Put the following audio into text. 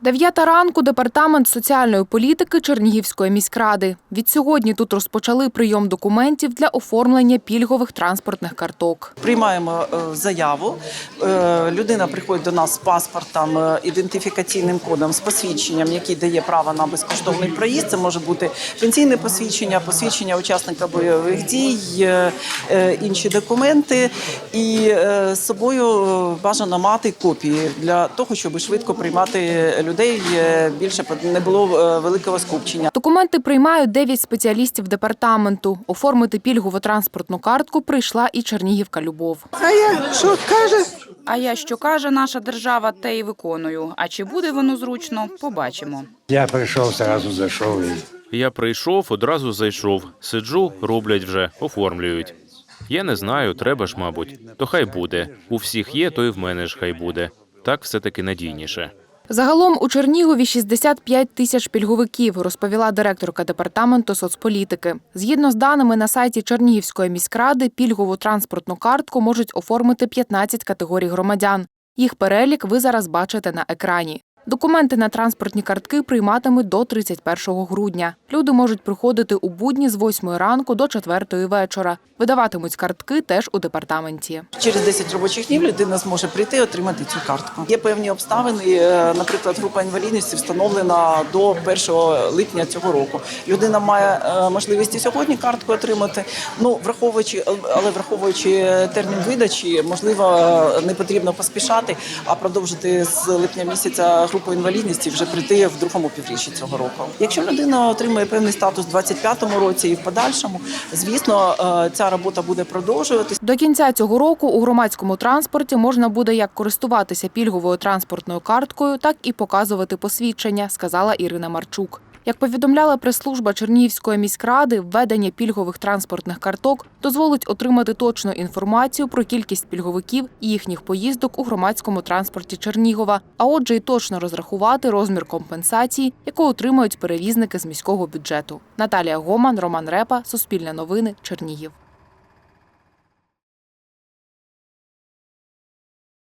Дев'ята ранку департамент соціальної політики Чернігівської міськради. Відсьогодні тут розпочали прийом документів для оформлення пільгових транспортних карток. Приймаємо е, заяву. Е, Людина приходить до нас з паспортом, е, ідентифікаційним кодом, з посвідченням, який дає право на безкоштовний проїзд. Це може бути пенсійне посвідчення, посвідчення учасника бойових дій, інші документи. І з собою бажано мати копії для того, щоб швидко приймати людей. е, Більше не було е, великого скупчення. Документи приймають 9 спеціалістів департаменту. Оформити пільгову транспортну картку прийшла і Чернігівка Любов. А я що каже? А я що каже наша держава, те й виконую. А чи буде воно зручно, побачимо. Я прийшов, зразу зайшов і Я прийшов, одразу зайшов. Сиджу, роблять вже, оформлюють. Я не знаю, треба ж, мабуть. То хай буде. У всіх є, то і в мене ж хай буде. Так все-таки надійніше. Загалом у Чернігові 65 тисяч пільговиків, розповіла директорка департаменту соцполітики. Згідно з даними на сайті Чернігівської міськради, пільгову транспортну картку можуть оформити 15 категорій громадян. Їх перелік ви зараз бачите на екрані. Документи на транспортні картки прийматимуть до 31 грудня. Люди можуть приходити у будні з 8 ранку до 4 вечора. Видаватимуть картки теж у департаменті. Через 10 робочих днів людина зможе прийти і отримати цю картку. Є певні обставини, е, наприклад, група інвалідності встановлена до 1 липня цього року. Людина має е, можливість і сьогодні картку отримати. Ну враховуючи, але враховуючи термін видачі, можливо, е, не потрібно поспішати, а продовжити з липня місяця групу інвалідності вже прийти в другому півріччі цього року. Якщо людина отримує певний статус у 25-му році і в подальшому, звісно, е, ця робота буде продовжуватись. До кінця цього року у громадському транспорті можна буде як користуватися пільговою транспортною карткою, так і показувати посвідчення, сказала Ірина Марчук. Як повідомляла прес-служба Чернігівської міськради, введення пільгових транспортних карток дозволить отримати точну інформацію про кількість пільговиків і їхніх поїздок у громадському транспорті Чернігова, а отже, й точно розрахувати розмір компенсації, яку отримають перевізники з міського бюджету. Наталія Гоман, Роман Репа, Суспільне новини, Чернігів.